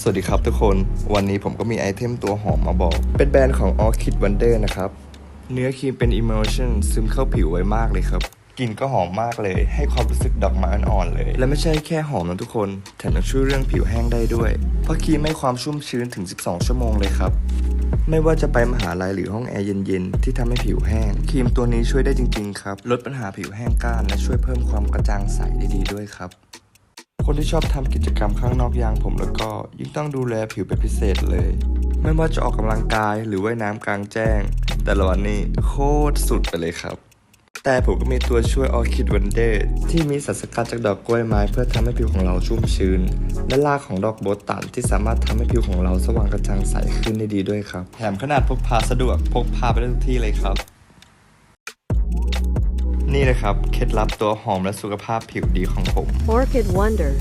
สวัสดีครับทุกคน วันนี้ผมก็มีไอเทมตัวหอมมาบอก เป็นแบรนด์ของ Orchid Wonder นะครับ เนื้อครีมเป็น Emulsion ซึมเข้าผิวไวมากเลยครับ กลิ่นก็หอมมากเลย ให้ความรู้สึกดอกไม้อ่อนๆเลย และไม่ใช่แค่หอมนะทุกคน แถมยังช่วยเรื่องผิวแห้งได้ด้วย เพราะครีมให้ความชุ่มชื้นถึง 12 ชั่วโมงเลยครับ ไม่ว่าจะไปมหาลัยหรือห้องแอร์เย็นๆ ที่ทำให้ผิวแห้ง ครีมตัวนี้ช่วยได้จริงๆครับ ลดปัญหาผิวแห้งก้านและช่วยเพิ่มความกระจ่างใสได้ดีด้วยครับ คนที่ชอบทำกิจกรรมข้างนอกอย่างผมแล้วก็ยิ่งต้องดูแลผิวเป็นพิเศษเลย ไม่ว่าจะออกกำลังกายหรือว่ายน้ำกลางแจ้ง แต่ละวันนี้โคตรสุดไปเลยครับ แต่ผมก็มีตัวช่วย Orchid Wonder ที่มีสารสกัดจากดอกกล้วยไม้ เพื่อทำให้ผิวของเราชุ่มชื้น และรากของดอกโบตันที่สามารถทำให้ผิวของเราสว่างกระจ่างใสขึ้นได้ดีด้วยครับแถมขนาดพกพาสะดวกพกพาไปได้ทุกที่เลยครับ นะครับ เคล็ดลับตัวหอมและสุขภาพผิวดีของผม Orchid Wonder